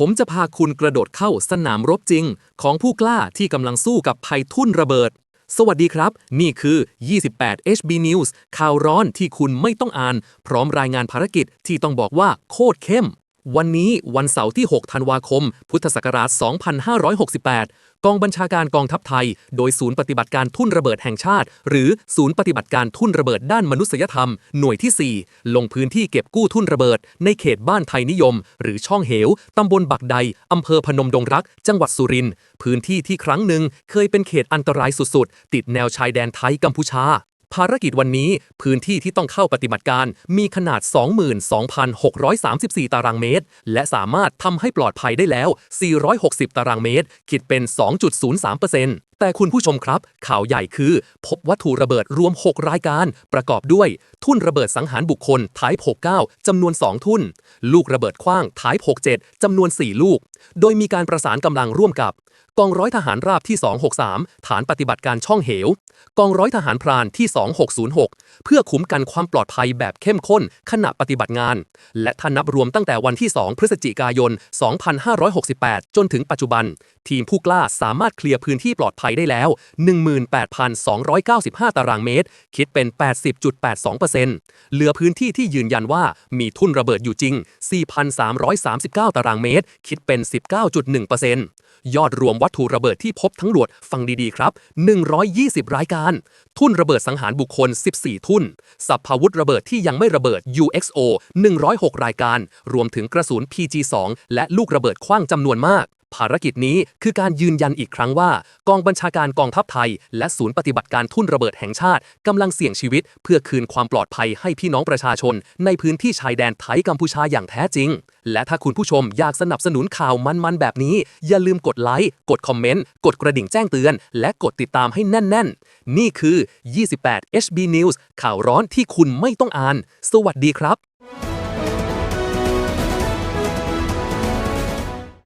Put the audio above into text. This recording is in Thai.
ผมจะพาคุณกระโดดเข้าสนามรบจริง ของผู้กล้าที่กำลังสู้กับภัยทุ่นระเบิด สวัสดีครับ นี่คือ 28 HB News ข่าวร้อนที่คุณไม่ต้องอ่าน พร้อมรายงานภารกิจที่ต้องบอกว่าโคตรเข้ม วันนี้วันเสาร์ที่ 6 ธันวาคม พุทธศักราช 2568 กองบัญชาการกองทัพไทย โดยศูนย์ปฏิบัติการทุ่นระเบิดแห่งชาติ หรือศูนย์ปฏิบัติการทุ่นระเบิดด้านมนุษยธรรม หน่วยที่ 4 ลงพื้นที่เก็บกู้ทุ่นระเบิด ในเขตบ้านไทยนิยม หรือช่องเหว ตำบลบักใด อำเภอพนมดงรัก จังหวัดสุรินทร์ พื้นที่ที่ครั้งหนึ่งเคยเป็นเขตอันตรายสุดๆ ติดแนวชายแดนไทยกัมพูชา ภารกิจวันนี้พื้นที่ที่ต้องเข้าปฏิบัติการมีขนาด 22,634 ตารางเมตร และสามารถทำให้ปลอดภัยได้แล้ว 460 ตารางเมตร คิดเป็น 2.03% แต่คุณผู้ชมครับ ข่าวใหญ่คือ พบวัตถุระเบิดรวม 6 รายการ ประกอบด้วย ทุ่นระเบิดสังหารบุคคลท้าย69จำนวน 2 ทุ่น ลูกระเบิดขว้างท้าย67จำนวน 4 ลูก โดยมีการประสานกำลังร่วมกับกองร้อยทหารราบที่ 263 ฐานปฏิบัติการช่องเหว กองร้อยทหารพรานที่ 2606 เพื่อคุ้มกันความปลอดภัยแบบเข้มข้นขณะปฏิบัติงาน และถ้านับรวมตั้งแต่วันที่ 2 พฤศจิกายน 2568 จนถึงปัจจุบัน ทีมผู้กล้าสามารถเคลียร์พื้นที่ปลอดภัยได้แล้ว 18,295 ตารางเมตร คิดเป็น 80.82%เหลือพื้นที่ที่ยืนยันว่ามีทุ่นระเบิดอยู่จริง 4,339 ตารางเมตร คิดเป็น 19.1%ยอดรวมวัตถุระเบิดที่พบทั้งหมดฟังดีๆครับ 120 รายการ ทุ่นระเบิดสังหารบุคคล 14 ทุ่น สัพพาวุธระเบิดที่ยังไม่ระเบิด UXO 106 รายการ รวมถึงกระสุน PG2 และลูกระเบิดขว้างจำนวนมาก ภารกิจนี้คือการยืนยันอีกครั้งว่า กองบัญชาการกองทัพไทย และศูนย์ปฏิบัติการทุ่นระเบิดแห่งชาติกำลังเสี่ยงชีวิต เพื่อคืนความปลอดภัยให้พี่น้องประชาชน ในพื้นที่ชายแดนไทยกัมพูชาอย่างแท้จริง และถ้าคุณผู้ชมอยากสนับสนุนข่าวมันๆแบบนี้ อย่าลืมกดไลค์กดคอมเมนต์กดกระดิ่งแจ้งเตือน และกดติดตามให้แน่น ๆ นี่คือ 28 HB News ข่าวร้อนที่คุณไม่ต้องอ่าน สวัสดีครับ